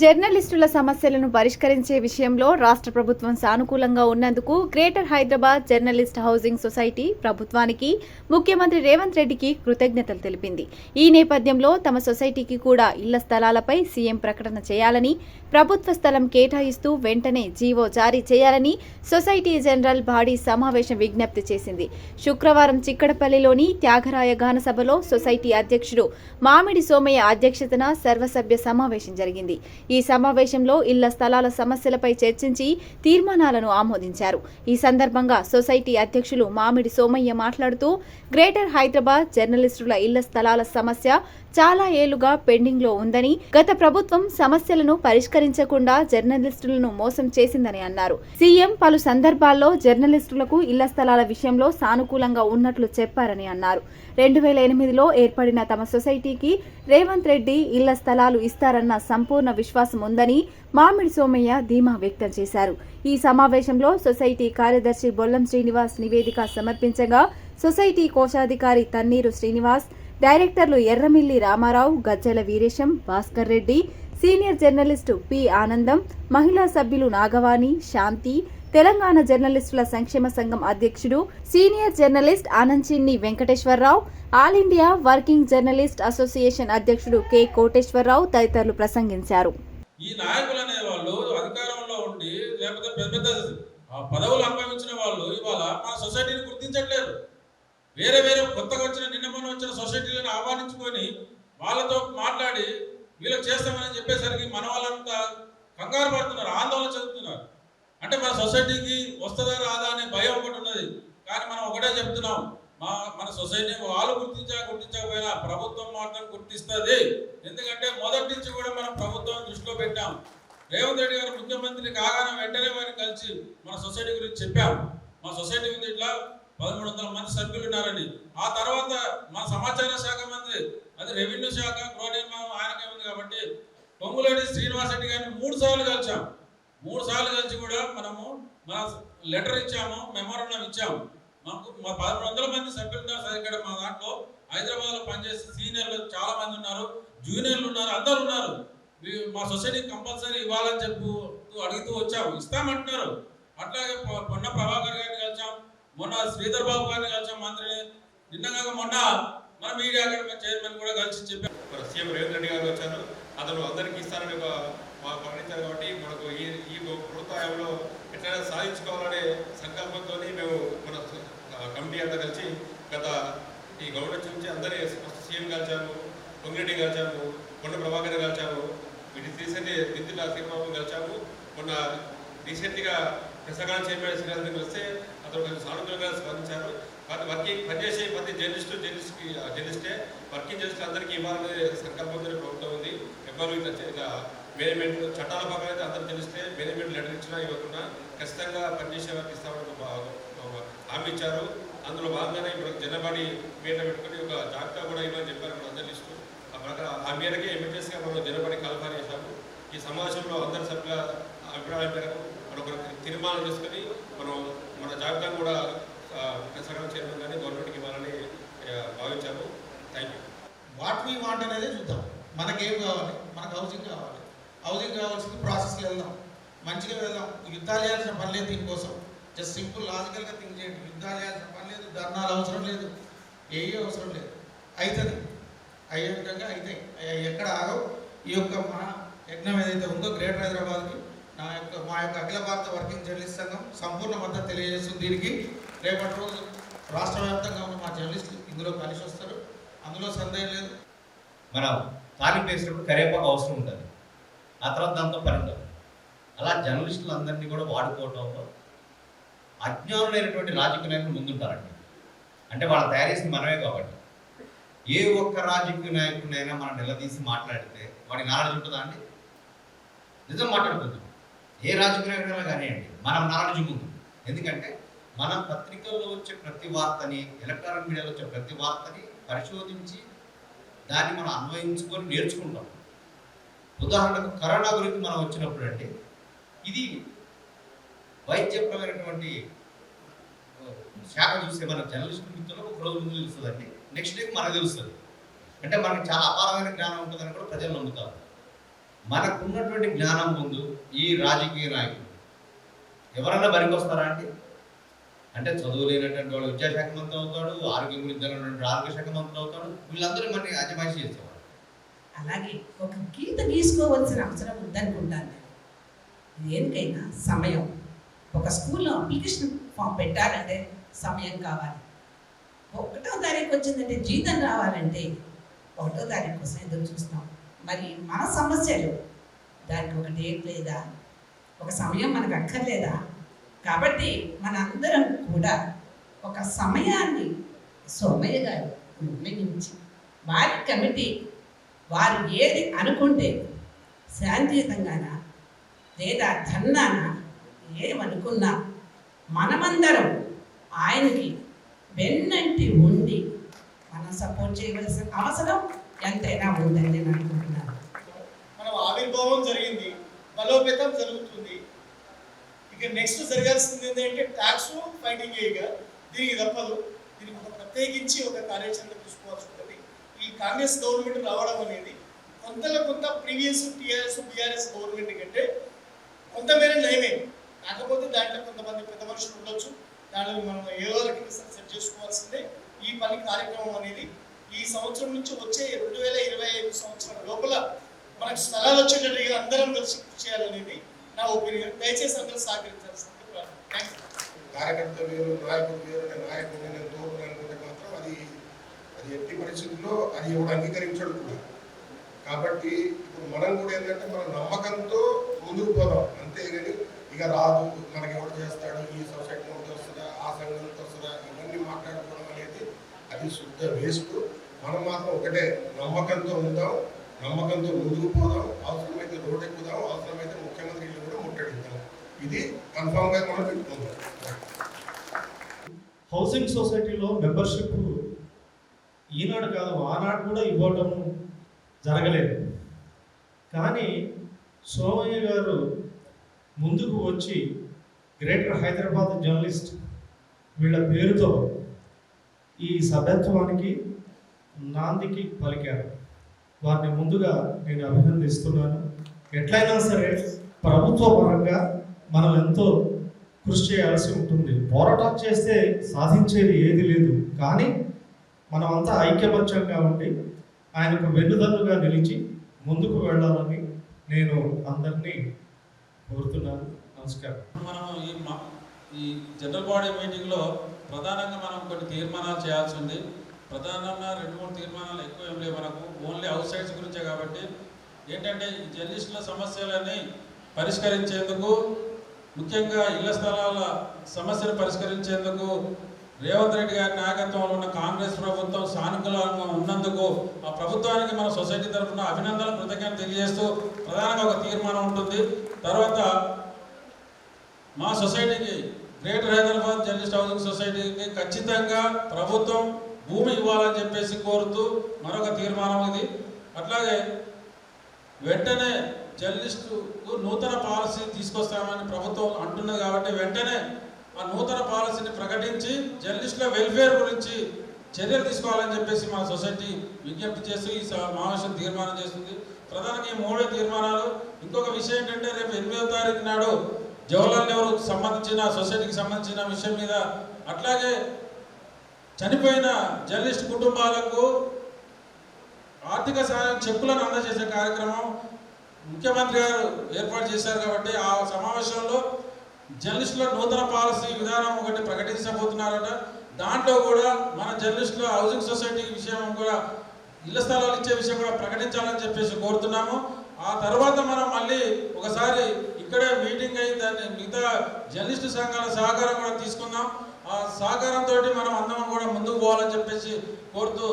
జర్నలిస్టుల సమస్యలను పరిష్కరించే విషయంలో రాష్ట్ర ప్రభుత్వం సానుకూలంగా ఉన్నందుకు greater Hyderabad journalist housing society ప్రభుత్వానికి ముఖ్యమంత్రి రేవంత్ రెడ్డికి కృతజ్ఞతలు తెలిపింది. ఈ నేపథ్యంలో తమ సొసైటీకి కూడా ఇళ్ళ స్థలాలపై సీఎం ప్రకటన చేయాలని ప్రభుత్వ స్థలం కేటాయిస్తూ వెంటనే జీవో జారీ చేయాలని సొసైటీ జనరల్ బాడీ సమావేశం విజ్ఞప్తి చేసింది. శుక్రవారం చిక్కడపల్లిలోని త్యాగరాయ గానసభలో సొసైటీ అధ్యక్షుడు మామిడి సోమయ్య అధ్యక్షతన సర్వసభ్య సమావేశం జరిగింది. ఈ సమావేశంలో ఇళ్ళ స్థలాల సమస్యలపై చర్చించి తీర్మానాలను ఆమోదించారు. ఈ సందర్భంగా సొసైటీ అధ్యక్షులు మామిడి సోమయ్య మాట్లాడుతూ గ్రేటర్ హైదరాబాద్ జర్నలిస్టుల ఇళ్ళ స్థలాల సమస్య చాలా ఏళ్ళుగా పెండింగ్లో ఉందని గత ప్రభుత్వం సమస్యలను పరిష్కరించకుండా జర్నలిస్టులను మోసం చేసిందని అన్నారు. సీఎం పలు సందర్భాల్లో జర్నలిస్టులకు ఇళ్ళ స్థలాల విషయంలో సానుకూలంగా ఉన్నట్లు చెప్పారని అన్నారు. రెండు వేల ఎనిమిదిలో ఏర్పడిన తమ సొసైటీకి రేవంత్ రెడ్డి ఇళ్ళ స్థలాలు ఇస్తారన్న సంపూర్ణ విశ్వాసం విశ్వాసం ఉందని మామిడి సోమయ్య ధీమా వ్యక్తం చేశారు. ఈ సమావేశంలో సొసైటీ కార్యదర్శి బొల్లం శ్రీనివాస్ నివేదిక సమర్పించగా సొసైటీ కోశాధికారి తన్నీరు శ్రీనివాస్ డైరెక్టర్లు Erramilli Ramarao Gajjala Veeresham Bhaskar Reddy senior journalist P Anandam మహిళా సభ్యులు నాగవాణి శాంతి తెలంగాణ జర్నలిస్టుల సంక్షేమ సంఘం అధ్యక్షుడు senior journalist Ananchinni Venkateswararao all India working journalist association అధ్యక్షుడు కె కోటేశ్వరరావు తదితరులు ప్రసంగించారు. ఈ నాయకులు అనే వాళ్ళు అధికారంలో ఉండి లేకపోతే పెద్ద పెద్ద పదవులు అనుభవించిన వాళ్ళు ఇవాళ మన సొసైటీని గుర్తించట్లేదు. వేరే వేరే కొత్తగా వచ్చిన నిన్న మొన్న వచ్చిన సొసైటీలను ఆహ్వానించుకొని వాళ్ళతో మాట్లాడి వీళ్ళకి చేస్తామని చెప్పేసరికి మన వాళ్ళంతా కంగారు పడుతున్నారు ఆందోళన చెందుతున్నారు. అంటే మన సొసైటీకి వస్తుందా రాదా అనే భయం ఒకటి ఉన్నది. కానీ మనం ఒకటే చెప్తున్నాం. మా మన సొసైటీ వాళ్ళు గుర్తించా గుర్తించకపోయినా ప్రభుత్వం మాత్రం గుర్తిస్తుంది. ఎందుకంటే మొదటి నుంచి కూడా మనం ప్రభుత్వం దృష్టిలో పెట్టాం. రేవంత్ రెడ్డి గారు ముఖ్యమంత్రి కాగానే వెంటనే వారిని కలిసి మన సొసైటీ గురించి చెప్పాం. మా సొసైటీ ఉంది ఇట్లా పదమూడు వందల మంది సభ్యులు ఉన్నారని ఆ తర్వాత మా సమాచార శాఖ మంత్రి అది రెవెన్యూ శాఖ గృహ నిర్మాణం ఆయనకే ఉంది కాబట్టి పొంగులేటి శ్రీనివాస్ రెడ్డి గారిని మూడు సార్లు కలిసాం. మూడు సార్లు కలిసి కూడా మనము మా లెటర్ ఇచ్చాము మెమోరండం ఇచ్చాము. మాకు మా పదమూడు వందల మంది సభ్యులు ఉన్నారు సార్ ఇక్కడ మా దాంట్లో. హైదరాబాద్లో పనిచేసే సీనియర్లు చాలా మంది ఉన్నారు జూనియర్లు ఉన్నారు అందరు ఉన్నారు. మా సొసైటీకి కంపల్సరీ ఇవ్వాలని చెప్పు అడుగుతూ వచ్చాము. ఇస్తామంటున్నారు. అట్లాగే మొన్న పొన్న ప్రభాకర్ గారిని కలిసాం మొన్న శ్రీధర్ బాబు గారిని కలిసాం మంత్రిని నిన్న కాక మొన్న మన మీడియా అకాడమీ చైర్మన్ కూడా కలిసి చెప్పాం సీఎం రేవంత్ రెడ్డి గారు వచ్చారు. అతను అందరికి ఇస్తానని ఒక మా ప్రకటించారు కాబట్టి మనకు ఈ ఈ ప్రభుత్వంలో ఎట్లయినా సాధించుకోవాలనే సంకల్పంతో మేము మన కమిటీ అంతా కలిసి గత ఈ గవర్నమెంట్ నుంచి అందరి ఫస్ట్ సీఎం కలిసాము పొంగిరెడ్డి కలిసాము కొండ ప్రభాకర్ కలిసాము వీటి రీసెంట్లీ దిద్దుల శ్రీబాబు కలిసాము మొన్న రీసెంట్గా ప్రసంగాల చైర్మన్ శ్రీరాజు వస్తే అతను కొంచెం సానుకూలంగా స్పందించారు. కానీ వర్కింగ్ పనిచేసే ప్రతి జర్నలిస్టు జర్నలిస్ట్కి జర్నలిస్టే వర్కింగ్ జర్నలిస్ట్ అందరికీ ఇవ్వాలనే సంకల్పంతో ప్రభుత్వం ఉంది. ఎవరు ఇట్లా మేనేజ్మెంట్ చట్టాల పక్కన అయితే అందరూ తెలిస్తే మేనేజ్మెంట్ లెటర్ ఇచ్చినా ఇవ్వకుండా ఖచ్చితంగా పనిచేసే వారికి ఇస్తామని ఒక బా- హామీ ఇచ్చారు. అందులో భాగంగానే ఇప్పుడు జనబడి మీద పెట్టుకుని ఒక జాబితా కూడా ఇవ్వని చెప్పారు మన అందరి లిస్టు. ఆ ప్రకారం ఆ మేరకే ఎమర్జెన్సీగా మనం జనబడి కల్పన చేశాము ఈ సమావేశంలో అందరి సభ్యుల అభిప్రాయం మేరకు మనం ఒక తీర్మానం చేసుకుని మనం మన జాబితా కూడా సగం చేయడం కానీ గవర్నమెంట్కి ఇవ్వాలని భావించాము. Thank you what we want అనేది చూద్దాం. మనకేం కావాలి? మనకు హౌసింగ్ కావాలి. హౌసింగ్ కావాల్సింది ప్రాసెస్కి వెళ్దాం. మంచిగా వెళ్దాం. యుద్ధాలు చేయాల్సిన పని లేదు దీనికోసం జస్ట్ సింపుల్ లాజికల్గా థింక్ చేయండి. యుద్ధాలు చేయాల్సిన పని లేదు ధర్నాలు అవసరం లేదు. ఏ అవసరం లేదు. అవుతుంది అయ్యే విధంగా అయితే ఎక్కడ ఆగవు. ఈ యొక్క మా యజ్ఞం ఏదైతే ఉందో గ్రేటర్ హైదరాబాద్కి నా యొక్క మా యొక్క అఖిల భారత వర్కింగ్ జర్నలిస్ట్ సంఘం సంపూర్ణ మద్దతు తెలియజేస్తుంది దీనికి. రేపటి రోజు రాష్ట్ర వ్యాప్తంగా ఉన్న మా జర్నలిస్టులు ఇందులో కలిసి వస్తారు అందులో సందేహం లేదు. మనం తాలింపు వేసినప్పుడు కరేపాకు అవసరం ఉంటుంది ఆ తర్వాత దాంతో పనిద్దాం అలా జర్నలిస్టులు అందరినీ కూడా వాడుకోవడంలో అజ్ఞానులైనటువంటి రాజకీయ నాయకులు ముందుంటారండి. అంటే వాళ్ళు తయారు చేసిన మనమే కాబట్టి. ఏ ఒక్క రాజకీయ నాయకుడినైనా మనం నిలదీసి మాట్లాడితే వాడి నాలెడ్జ్ ఉంటుందా అండి? నిజం మాట్లాడుకుందాం. ఏ రాజకీయ నాయకుడైనా కానివ్వండి మనం నాలెడ్జ్ ముందు. ఎందుకంటే మన పత్రికల్లో వచ్చే ప్రతి వార్తని ఎలక్ట్రానిక్ మీడియాలో వచ్చే ప్రతి వార్తని పరిశోధించి దాన్ని మనం అన్వయించుకొని నేర్చుకుంటాం. ఉదాహరణకు కరోనా గురించి మనం వచ్చినప్పుడు అంటే ఇది వైద్యపరమైనటువంటి శాఖ చూస్తే మన జర్నలిస్ట్ మిత్రులకు ఒక రోజు ముందు తెలుస్తుందండి. నెక్స్ట్ డేకి మనకు తెలుస్తుంది. అంటే మనకి చాలా అపారమైన జ్ఞానం ఉంటుందని కూడా ప్రజలు నమ్ముతారు. మనకున్నటువంటి జ్ఞానం ముందు ఈ రాజకీయ నాయకులు ఎవరన్నా పనికొస్తారా అండి? అంటే చదువు లేనటువంటి వాడు విద్యాశాఖ మంత్రి అవుతాడు ఆరోగ్యం గురించి ఆరోగ్య శాఖ మంత్రి అవుతాడు వీళ్ళందరూ మనకి అజమాయిషి చేసేవాడు అలాగే ఒక గీత గీసుకోవాల్సిన అవసరం ఉందనుకుంటాను నేను దేనికైనా సమయం. ఒక స్కూల్లో అప్లికేషన్ ఫామ్ పెట్టాలంటే సమయం కావాలి. ఒకటో తారీఖు వచ్చిందంటే జీతం రావాలంటే ఒకటో తారీఖు కోసం ఎదురు చూస్తాం. మరి మన సమస్యలు దానికి ఒక డేట్ లేదా? ఒక సమయం మనకు అక్కర్లేదా? కాబట్టి మనందరం కూడా ఒక సమయాన్ని సోమయ్య గారు నిర్ణయించి వారి కమిటీ వారు ఏది అనుకుంటే శాంతియుతంగాన? లేదా ధన్నాన ఏమనుకున్నా? మనమందరం ఆయనకి వెన్నంటి ఉండి మనం సపోర్ట్ చేయవలసిన అవసరం ఎంతైనా ఉందని నేను అనుకుంటున్నాను. మనం ఆవిర్భావం జరిగింది బలోపేతం జరుగుతుంది. ఇక నెక్స్ట్ జరగాల్సింది ఏంటంటే ట్యాక్స్ ఫైటింగ్ చేయగా దీనికి తప్పదు. దీనికి ఒక ప్రత్యేకించి ఒక కార్యాచరణ తీసుకోవాల్సి ఉంటుంది. కాంగ్రెస్ గవర్నమెంట్ రావడం అనేది కొంతలో కొంత ప్రీవియస్ టీఆర్ఎస్ బీఆర్ఎస్ గవర్నమెంట్ కంటే కొంతమేర నయమే. కాకపోతే దాంట్లో కొంతమంది పెద్ద మనుషులు ఉండొచ్చు. దానిని మనం ఏదో రకంగా సెట్ చేసుకోవాల్సిందే. ఈ పని కార్యక్రమం అనేది ఈ సంవత్సరం నుంచి వచ్చే రెండు వేల ఇరవై ఐదు సంవత్సరం లోపల మనకు స్థలాలు వచ్చేటట్టుగా అందరం కలిసి కృషి చేయాలనేది నా ఒపీనియన్. దయచేసి అందరూ సహకరించాల్సింది. కార్యకర్త వేరు నాయకుడు వేరు నేను నాయకుడిని నేను తోడు అనుకుంటే మాత్రం అది అది ఎట్టి పరిస్థితుల్లో అది ఎవడు అంగీకరించడు కూడా. కాబట్టి ఇప్పుడు మనం కూడా ఏంటంటే మన నమ్మకంతో ముందుకు పోదాం. అంతేగాని ఇక రాదు మనకి ఎవడు చేస్తాడు ఈ సొసైటీ నుండి వస్తుందా ఆ సంఘం వస్తుందా ఇవన్నీ మాట్లాడుకోవడం అనేది అది శుద్ధ వేస్ట్. మనం మాత్రం ఒకటే నమ్మకంతో ఉందాం నమ్మకంతో ముందుకు పోదాం అవసరమైతే రోడ్ ఎక్కుదాం అవసరమైతే ముఖ్యమంత్రి ఇల్లు కూడా ముట్టడిద్దాం. ఇది కన్ఫామ్గా మనం పెట్టుకుందాం. హౌసింగ్ సొసైటీలో మెంబర్షిప్ ఈనాడు కాదు ఆనాడు కూడా ఇవ్వటం జరగలేదు. కానీ సోమయ్య గారు ముందుకు వచ్చి గ్రేటర్ హైదరాబాద్ జర్నలిస్ట్ వీళ్ళ పేరుతో ఈ సభ్యత్వానికి నాందికి పలికారు. వారిని ముందుగా నేను అభినందిస్తున్నాను. ఎట్లయినా సరే ప్రభుత్వ పరంగా మనం ఎంతో కృషి చేయాల్సి ఉంటుంది. పోరాటం చేస్తే సాధించేది ఏది లేదు. కానీ మనమంతా ఐక్యమత్యంగా ఉండి ఆయనకు వెన్నుదన్నుగా నిలిచి ముందుకు వెళ్ళాలని నేను అందరినీ కోరుతున్నాను. నమస్కారం. మనం ఈ మా- ఈ జనరల్ బాడీ మీటింగ్లో ప్రధానంగా మనం కొన్ని తీర్మానాలు చేయాల్సి ఉంది. ప్రధానంగా రెండు మూడు తీర్మానాలు ఎక్కువ ఏం లేవు మనకు. ఓన్లీ అవుట్ సైడ్స్ గురించే కాబట్టి ఏంటంటే ఈ జర్నలిస్టుల సమస్యలని పరిష్కరించేందుకు ముఖ్యంగా ఇళ్ళ స్థలాల సమస్యను పరిష్కరించేందుకు రేవంత్ రెడ్డి గారి నాయకత్వంలో ఉన్న కాంగ్రెస్ ప్రభుత్వం సానుకూలంగా ఉన్నందుకు ఆ ప్రభుత్వానికి మన సొసైటీ తరఫున అభినందనలు కృతజ్ఞత తెలియజేస్తూ ప్రధానంగా ఒక తీర్మానం ఉంటుంది. తర్వాత మా సొసైటీకి గ్రేటర్ హైదరాబాద్ జర్నలిస్ట్ హౌసింగ్ సొసైటీకి ఖచ్చితంగా ప్రభుత్వం భూమి ఇవ్వాలని చెప్పేసి కోరుతూ మరొక తీర్మానం ఇది. అట్లాగే వెంటనే జర్నలిస్టుకు నూతన పాలసీ తీసుకొస్తామని ప్రభుత్వం అంటున్నది కాబట్టి వెంటనే ఆ నూతన పాలసీని ప్రకటించి జర్నలిస్టుల వెల్ఫేర్ గురించి చర్యలు తీసుకోవాలని చెప్పేసి మా సొసైటీ విజ్ఞప్తి చేస్తూ ఈ సమావేశం తీర్మానం చేస్తుంది. ప్రధానంగా ఈ మూడే తీర్మానాలు. ఇంకొక విషయం ఏంటంటే రేపు ఎనిమిదో తారీఖు నాడు జవహర్లాల్ నెహ్రూ సంబంధించిన సొసైటీకి సంబంధించిన విషయం మీద అట్లాగే చనిపోయిన జర్నలిస్ట్ కుటుంబాలకు ఆర్థిక సహాయం చెక్కులను అందజేసే కార్యక్రమం ముఖ్యమంత్రి గారు ఏర్పాటు చేశారు కాబట్టి ఆ సమావేశంలో జర్నలిస్టుల నూతన పాలసీ విధానం ఒకటి ప్రకటించబోతున్నారట. దాంట్లో కూడా మన జర్నలిస్టుల హౌసింగ్ సొసైటీ విషయం కూడా ఇళ్ళ స్థలాలు ఇచ్చే విషయం కూడా ప్రకటించాలని చెప్పేసి కోరుతున్నాము. ఆ తర్వాత మనం మళ్ళీ ఒకసారి ఇక్కడే మీటింగ్ అయ్యి దాన్ని మిగతా జర్నలిస్టు సంఘాల సహకారం కూడా తీసుకుందాం. ఆ సహకారంతో మనం అందరం కూడా ముందుకు పోవాలని చెప్పేసి కోరుతూ